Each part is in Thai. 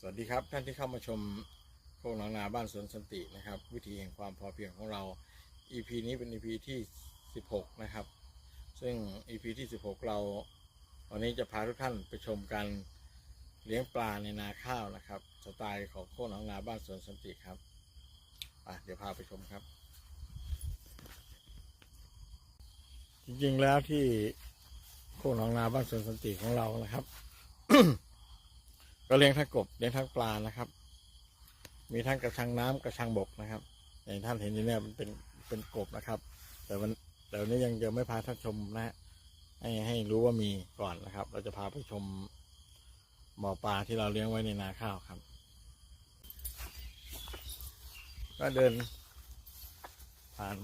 สวัสดีครับท่านที่เข้ามาชมโคกหนองนาบ้านสวนสันตินะครับ วิธีแห่งความพอเพียงของเรา EP นี้เป็น EP ที่ 16 นะครับ ซึ่ง EP ที่ 16 เราวันนี้จะพาทุกท่านไปชมการเลี้ยงปลาในนาข้าวนะครับ สไตล์ของโคกหนองนาบ้านสวนสันติครับอะเดี๋ยวพาไปชมครับ จริงๆแล้วที่โคกหนองนาบ้านสวนสันติของเรานะครับ ก็เลี้ยงทั้งกบเลี้ยงทั้งปลานะครับ มีทั้งกระชังน้ำกระชังบกนะครับอย่างท่านเห็นอยู่เนี่ยมันเป็นเป็นกบนะครับ แต่มันแต่วันนี้ยังยังไม่พาท่านชมนะฮะให้ให้รู้ว่ามีก่อนนะครับ เราจะพาไปชมบ่อปลาที่เราเลี้ยงไว้ในนาข้าวครับ ก็เดิน ผ่าน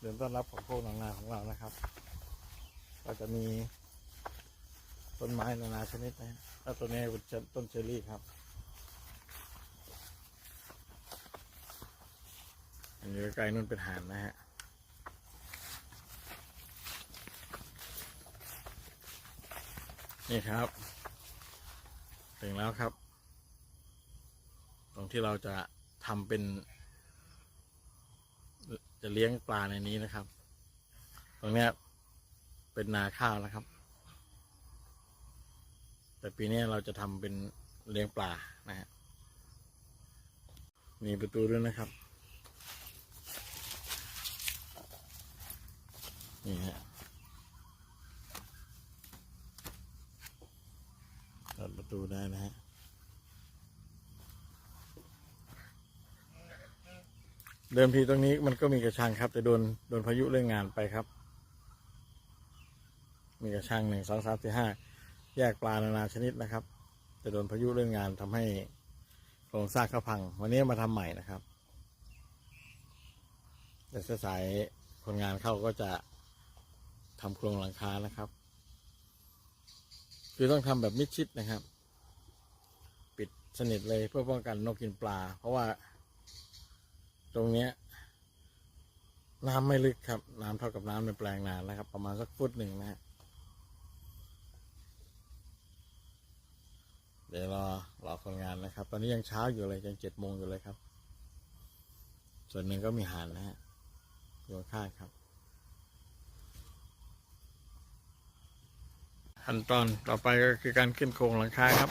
เดินต้อนรับของโคกนองนาของเรานะครับ ก็จะมี ต้นไม้นานาชนิดนะฮะแล้วตัวนี้เป็นต้นเชอรี่ครับ อันนี้ใกล้นู่นเป็นหานนะฮะนี่ครับ ถึงแล้วครับ ตรงที่เราจะทำเป็น จะเลี้ยงปลาในนี้นะครับ ตรงนี้เป็นนาข้าวนะครับ แต่ปีนี้เราจะทำเป็นเลี้ยงปลานะฮะมีประตูด้วยนะครับ นี่ฮะเปิดประตูได้นะฮะเดิมทีตรงนี้มันก็มีกระชังครับ แต่โดนโดนพายุเล่นงานไปครับ มีกระชังหนึ่งสองสามสี่ห้า แยกปลานานาชนิดนะครับแต่โดนพายุเล่นงานทำให้โครงสร้างเขาพัง วันนี้มาทำใหม่นะครับแต่สายคนงานเข้าก็จะทำโครงหลังคานะครับ คือต้องทำแบบมิดชิดนะครับ ปิดสนิทเลยเพื่อป้องกันนกกินปลา เพราะว่า ตรงเนี้ยน้ำไม่ลึกครับ น้ำเท่ากับน้ำในแปลงนานะครับ ประมาณสักฟุตหนึ่งนะฮะ เดี๋ยวรอรอคนงานนะครับ ตอนนี้ยังเช้าอยู่เลยยังเจ็ดโมงอยู่เลยครับ ส่วนหนึ่งก็มีหานนะฮะอยู่ข้างครับ ขั้นตอนต่อไปก็คือการขึ้นโครงหลังคาครับ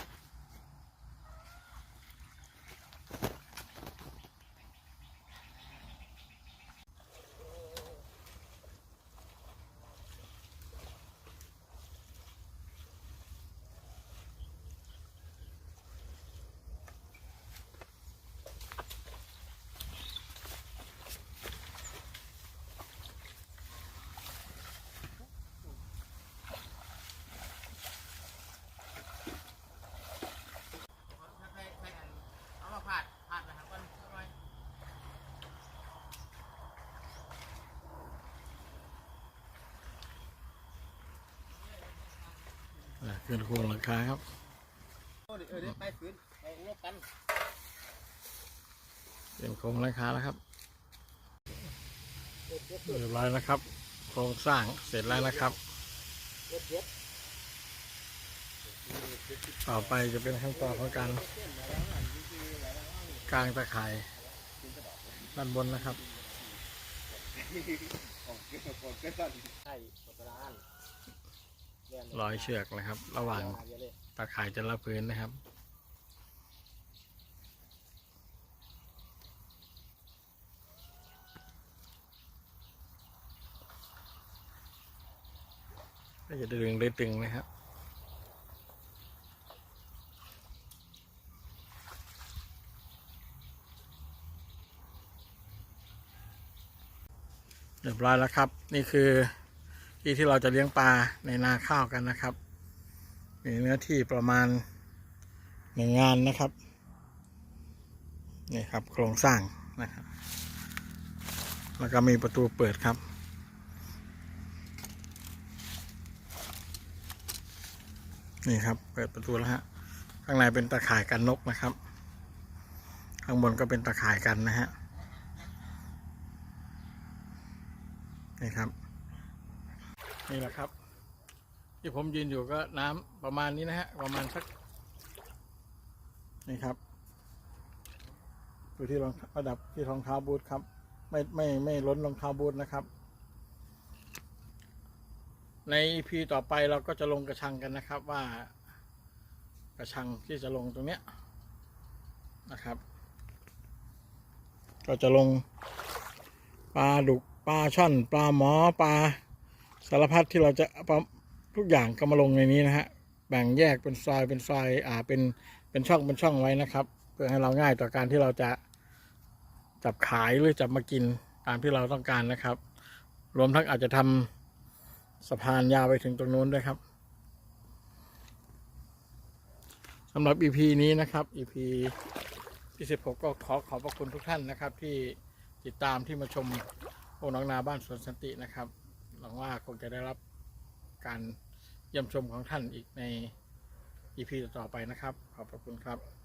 เอามาผาดผาดนะครับก่อนเรียบร้อย อะขึ้นโครงหลังคาครับเออเดี๋ยวไปฝืนไปงบกันเป็นโครงหลังคาแล้วครับเรียบร้อยนะครับ โครงสร้างเสร็จแล้วนะครับ ต่อไปจะเป็นขั้นตอนของการกางตะข่ายด้านบนนะครับใช่ ร้อยเชือกนะครับ ระหว่างตะข่ายจะละพื้นนะครับ ก็จะดึงได้ตึงนะครับเรียบร้อยแล้วครับ นี่คือ ที่ที่เราจะเลี้ยงปลาในนาข้าวกันนะครับ มีเนื้อที่ประมาณหนึ่งงานนะครับ นี่ครับโครงสร้างนะครับ แล้วก็มีประตูเปิดครับ นี่ครับ เปิดประตูแล้วฮะ ข้างในเป็นตะข่ายกันนกนะครับ ข้างบนก็เป็นตะข่ายกันนะฮะ นี่ครับ นี่แหละครับ ที่ผมยืนอยู่ก็น้ำประมาณนี้นะฮะ ประมาณสัก นี่ครับอยู่ที่รองระดับที่รองเท้าบูทครับ ไม่ไม่ไม่ล้นรองเท้าบูทนะครับ ใน EP ต่อไปเราก็จะลงกระชังกันนะครับ ว่ากระชังที่จะลงตรงเนี้ยนะครับ ก็จะลงปลาดุกปลาช่อน ปลาหมอปลา สารพัดที่เราจะปลาทุกอย่างก็มาลงในนี้นะฮะแบ่งแยกเป็นซอยเป็นซอยอ่าเป็นเป็นช่องเป็นช่องไว้นะครับ เพื่อให้เราง่ายต่อการที่เราจะจับขายหรือจับมากินตามที่เราต้องการนะครับ รวมทั้งอาจจะทำสะพานยาวไปถึงตรงนู้นด้วยครับสำหรับ EP นี้นะครับ EP ที่16 ก็ขอขอบพระคุณทุกท่านนะครับ ที่ติดตามที่มาชมโอ่งน้องนาบ้านสวนสันตินะครับ วังว่าคงจะได้รับการเยี่ยมชมของท่านอีกใน EP ต่อไปนะครับ ขอบพระคุณครับ